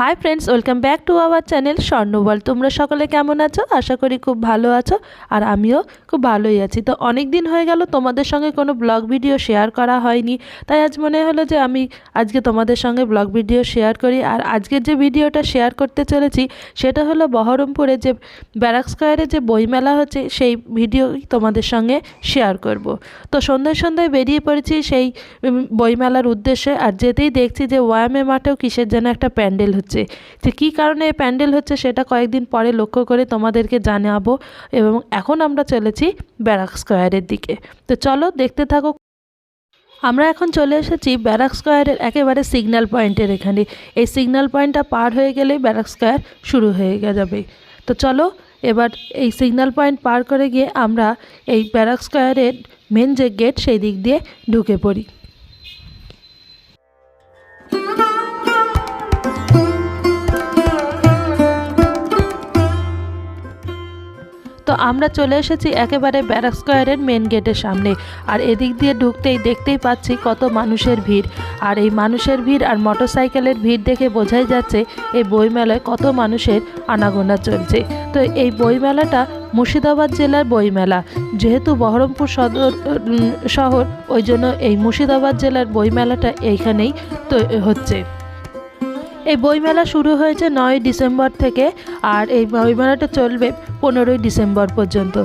Hi friends welcome back to our channel স্বর্ণবল তোমরা সকলে কেমন আছো? আশা করি খুব ভালো আছো, আর আমিও খুব ভালোই আছি। তো অনেক দিন হয়ে গেল, তোমাদের সঙ্গে কোনো ব্লগ ভিডিও শেয়ার করা হয়নি। তাই আজ মনে হলো যে আমি আজকে তোমাদের সঙ্গে ব্লগ ভিডিও শেয়ার করি, আর আজকের যে ভিডিওটা শেয়ার করতে চলেছি, সেটা হলো বহরমপুরে যে ব্যারাক স্কোয়ারে যে বইমেলা হচ্ছে, সেই ভিডিওই তোমাদের সঙ্গে শেয়ার করব। তো সন্ধ্যায় সন্ধ্যায় বেরিয়ে পড়েছি সেই বইমেলার উদ্দেশ্যে, আর যেতেই দেখছি যে ওয়ামে মাঠেও কিসের যেন একটা প্যান্ডেল হচ্ছে। যে কী কারণে প্যান্ডেল হচ্ছে সেটা কয়েকদিন পরে লক্ষ্য করে তোমাদেরকে জানাব এবং এখন আমরা চলেছি ব্যারাক স্কোয়ারের দিকে। তো চলো দেখতে থাকো। আমরা এখন চলে এসেছি ব্যারাক স্কোয়ারের একেবারে সিগন্যাল পয়েন্টের এখানে। এই সিগন্যাল পয়েন্টটা পার হয়ে গেলেই ব্যারাক স্কোয়ার শুরু হয়ে যাবে। তো চলো এবার এই সিগন্যাল পয়েন্ট পার করে গিয়ে আমরা এই ব্যারাক স্কোয়ারের মেন যে গেট সেই দিক দিয়ে ঢুকে পড়ি। আমরা চলে এসেছি একেবারে ব্যারাক স্কোয়ারের মেন গেটের সামনে। আর এদিক দিয়ে ঢুকতেই দেখতেই পাচ্ছি কত মানুষের ভিড়। আর এই মানুষের ভিড় আর মোটরসাইকেলের ভিড় দেখে বোঝাই যাচ্ছে এই বইমেলায় কত মানুষের আনাগোনা চলছে। তো এই বইমেলাটা মুর্শিদাবাদ জেলার বইমেলা। যেহেতু বহরমপুর সদর শহর, ওই জন্য এই মুর্শিদাবাদ জেলার বইমেলাটা এইখানেই তো হচ্ছে। এই বইমেলা শুরু হয়েছে নয় ডিসেম্বর থেকে আর এই বইমেলাটা চলবে পনেরোই ডিসেম্বর পর্যন্ত।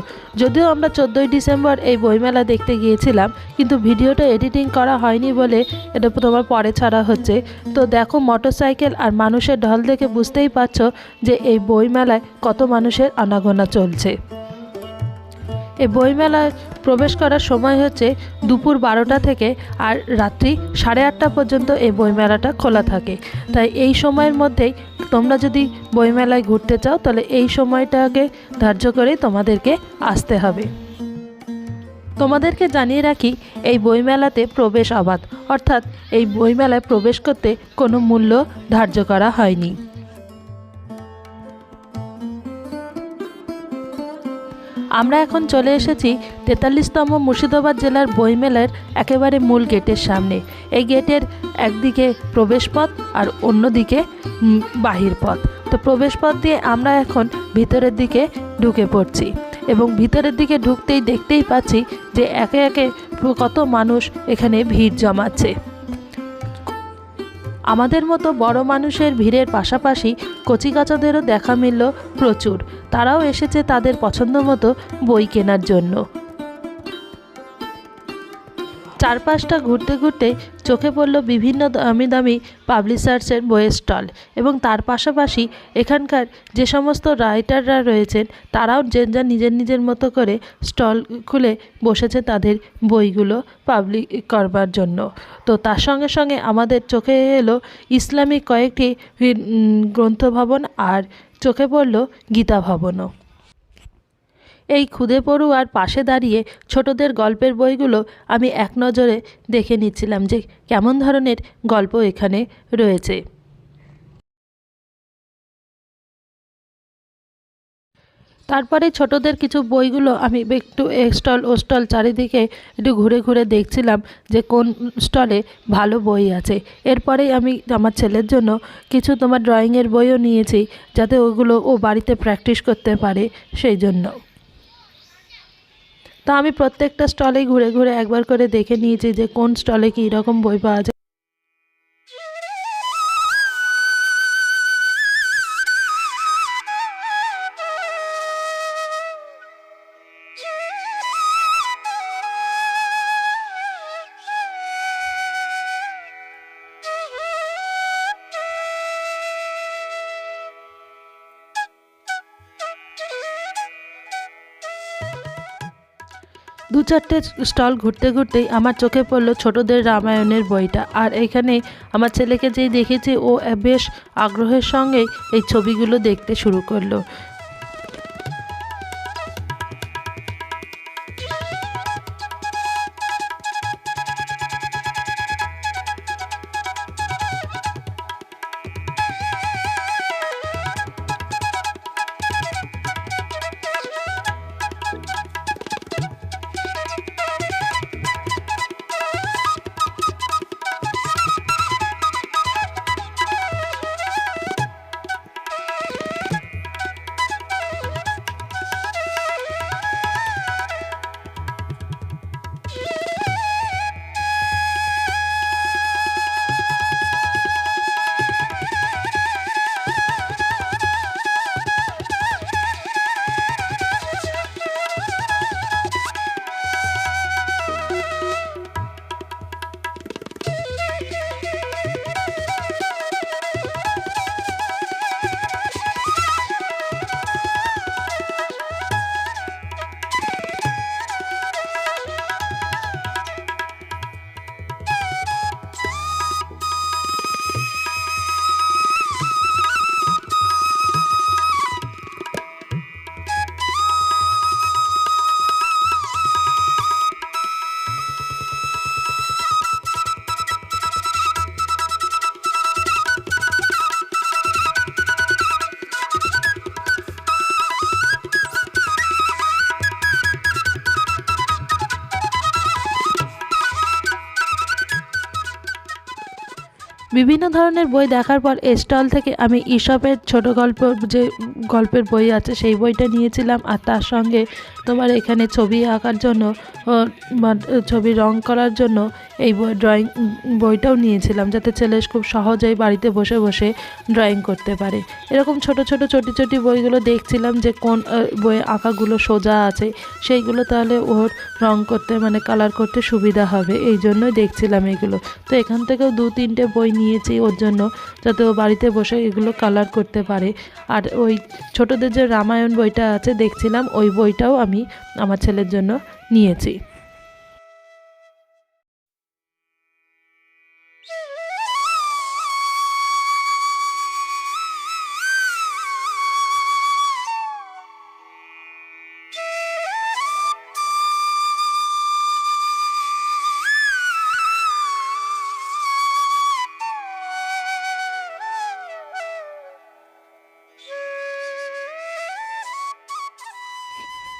যদিও আমরা চোদ্দোই ডিসেম্বর এই বইমেলা দেখতে গিয়েছিলাম, কিন্তু ভিডিওটা এডিটিং করা হয়নি বলে এটা তোমার পরে ছাড়া হচ্ছে। তো দেখো মোটরসাইকেল আর মানুষের ঢল দেখে বুঝতেই পারছ যে এই বইমেলায় কত মানুষের আনাগোনা চলছে। এই বইমেলায় প্রবেশ করার সময় হচ্ছে দুপুর বারোটা থেকে আর রাত্রি সাড়ে আটটা পর্যন্ত এই বইমেলাটা খোলা থাকে। তাই এই সময়ের মধ্যেই তোমরা যদি বইমেলায় ঘুরতে চাও, তাহলে এই সময়টাকে ধার্য করেই তোমাদেরকে আসতে হবে। তোমাদেরকে জানিয়ে রাখি, এই বইমেলাতে প্রবেশ অবাধ। অর্থাৎ এই বইমেলায় প্রবেশ করতে কোনো মূল্য ধার্য করা হয়নি। আমরা এখন চলে এসেছি তেতাল্লিশতম মুর্শিদাবাদ জেলার বইমেলার একেবারে মূল গেটের সামনে। এই গেটের একদিকে প্রবেশ পথ আর অন্যদিকে বাহির পথ। তো প্রবেশ পথ দিয়ে আমরা এখন ভিতরের দিকে ঢুকে পড়ছি এবং ভিতরের দিকে ঢুকতেই দেখতেই পাচ্ছি যে একে একে কত মানুষ এখানে ভিড় জমাচ্ছে। আমাদের মতো বড় মানুষের ভিড়ের পাশাপাশি কচিকাচাদেরও দেখা মিলল প্রচুর। তারাও এসেছে তাদের পছন্দ মতো বই কেনার জন্য। চারপাশটা ঘুরতে ঘুরতে চোখে পড়ল বিভিন্ন দামি দামি পাবলিশার্সের বইয়ের স্টল এবং তার পাশাপাশি এখানকার যে সমস্ত রাইটাররা রয়েছেন, তারাও যে যা নিজের নিজের মতো করে স্টল খুলে বসেছে তাদের বইগুলো পাবলিক করবার জন্য। তো তার সঙ্গে সঙ্গে আমাদের চোখে এলো ইসলামিক কয়েকটি গ্রন্থ ভবন আর চোখে পড়ল গীতা ভবনও। এই খুদে পড়ুয়ার পাশে দাঁড়িয়ে ছোটদের গল্পের বইগুলো আমি এক নজরে দেখে নিচ্ছিলাম যে কেমন ধরনের গল্প এখানে রয়েছে। তারপরে ছোটদের কিছু বইগুলো আমি একটু স্টল ও স্টল চারিদিকে একটু ঘুরে ঘুরে দেখছিলাম যে কোন স্টলে ভালো বই আছে। এরপরেই আমি আমার ছেলের জন্য কিছু তোমার ড্রয়িংয়ের বইও নিয়েছি যাতে ওগুলো ও বাড়িতে প্র্যাকটিস করতে পারে সেই জন্য। তা আমি প্রত্যেকটা স্টলেই ঘুরে ঘুরে একবার করে দেখে নিয়েছি যে কোন স্টলে কী রকম বই পাওয়া যায়। দু চারটে স্টল ঘুরতে ঘুরতেই আমার চোখে পড়ল ছোটদের রামায়ণের বইটা। আর এখানে আমার ছেলেকে যেই দেখেছি, ও বেশ আগ্রহের সঙ্গে এই ছবিগুলো দেখতে শুরু করল। বিভিন্ন ধরনের বই দেখার পর স্টল থেকে আমি ঈশপের ছোট গল্প যে গল্পের বই আছে সেই বইটা নিয়েছিলাম। আর তার সঙ্গে তোমার এখানে ছবি আঁকার জন্য ছবি রং করার জন্য এই বই ড্রয়িং বইটাও নিয়েছিলাম যাতে ছেলে খুব সহজেই বাড়িতে বসে বসে ড্রয়িং করতে পারে। এরকম ছোট ছোট, ছোটি ছোটি বইগুলো দেখছিলাম যে কোন বইয়ে আঁকাগুলো সোজা আছে, সেইগুলো তাহলে ওর রং করতে মানে কালার করতে সুবিধা হবে, এই জন্যই দেখছিলাম এগুলো। তো এখান থেকেও দু তিনটে বই নিয়েছি ওর জন্য, যাতে ও বাড়িতে বসে এগুলো কালার করতে পারে। আর ওই ছোটদের যে রামায়ণ বইটা আছে, দেখছিলাম, ওই বইটাও আমি আমার ছেলের জন্য নিয়েছি।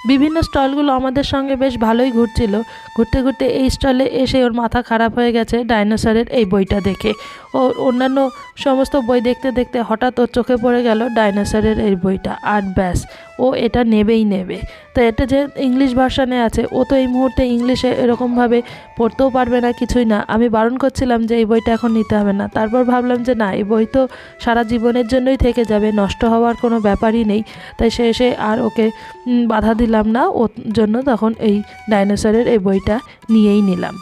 বিভিন্ন স্টলগুলো আমাদের সঙ্গে বেশ ভালোই ঘুরছিল। ঘুরতে ঘুরতে এই স্টলে এসে ওর মাথা খারাপ হয়ে গেছে ডাইনোসরের এই বইটা দেখে। ও অন্যান্য সমস্ত বই দেখতে দেখতে হঠাৎ ওর চোখে পড়ে গেল ডাইনোসরের এই বইটা। আর ব্যাস ও এটা নেবেই নেবে। তো এটা যে ইংলিশ ভার্সানে আছে, ও তো এই মুহূর্তে ইংলিশে এরকমভাবে পড়তেও পারবে না, কিছুই না। আমি বারণ করছিলাম যে এই বইটা এখন নিতে হবে না। তারপর ভাবলাম যে না, এই বই তো সারা জীবনের জন্যই থেকে যাবে, নষ্ট হওয়ার কোনো ব্যাপারই নেই। তাই সে এসে আর ওকে বাধা দিলাম না। ওর জন্য তখন এই ডাইনোসরের এই বইটা নিয়েই নিলাম।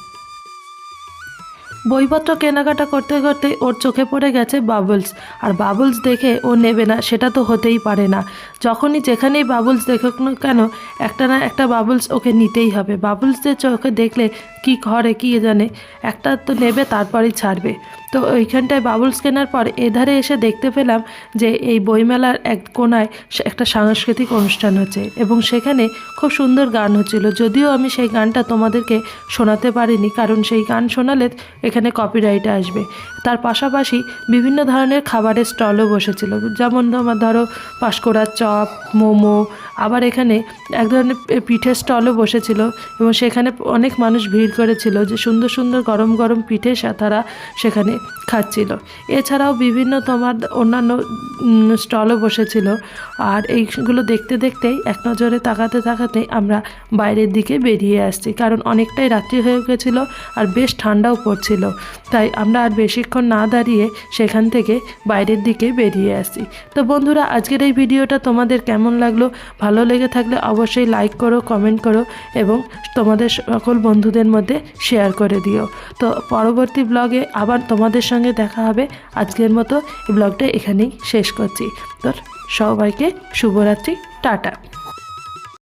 বইপত্র কেনাকাটা করতে করতে ওর চোখে পড়ে গেছে বাবলস। আর বাবলস দেখে ও নেবে না, সেটা তো হতেই পারে না। যখনই যেখানেই বাবলস দেখুক না কেন, একটা না একটা বাবলস ওকে নিতেই হবে। বাবলসদের চোখে দেখলে কি করে কি জানে, একটা তো নেবে, তারপরেই ছাড়বে। তো ওইখানটায় বাবলস কেনার পর এধারে এসে দেখতে পেলাম যে এই বইমেলার এক কোনায় একটা সাংস্কৃতিক অনুষ্ঠান হচ্ছে এবং সেখানে খুব সুন্দর গান হচ্ছিল। যদিও আমি সেই গানটা তোমাদেরকে শোনাতে পারিনি, কারণ সেই গান শোনালে এখানে কপিরাইট আসবে। তার পাশাপাশি বিভিন্ন ধরনের খাবারের স্টলও বসেছিল। যেমন তোমার ধরো পাঁশকুড়ার চপ, মোমো, আবার এখানে এক ধরনের পিঠের স্টলও বসেছিল এবং সেখানে অনেক মানুষ ভিড় করেছিল যে সুন্দর সুন্দর গরম গরম পিঠে তারা সেখানে খাচ্ছিল। এছাড়াও বিভিন্ন তোমার অন্যান্য স্টলও বসেছিল। আর এইগুলো দেখতে দেখতেই এক নজরে তাকাতে তাকাতে আমরা বাইরের দিকে বেরিয়ে আসছি। কারণ অনেকটাই রাত্রি হয়ে গেছিল আর বেশ ঠান্ডাও পড়ছিল। তাই আমরা আর বেশিক্ষণ না দাঁড়িয়ে সেখান থেকে বাইরের দিকে বেরিয়ে আসি। তো বন্ধুরা, আজকের এই ভিডিওটা তোমাদের কেমন লাগল? ভালো লেগে থাকলে অবশ্যই লাইক করো কমেন্ট করো এবং তোমাদের সকল বন্ধুদের মধ্যে শেয়ার করে দিও। তো পরবর্তী ব্লগে আবার তোমাদের সঙ্গে দেখা হবে। আজকের মতো এই ব্লগটা এখানেই শেষ করছি। তো সবাইকে শুভরাত্রি, টাটা।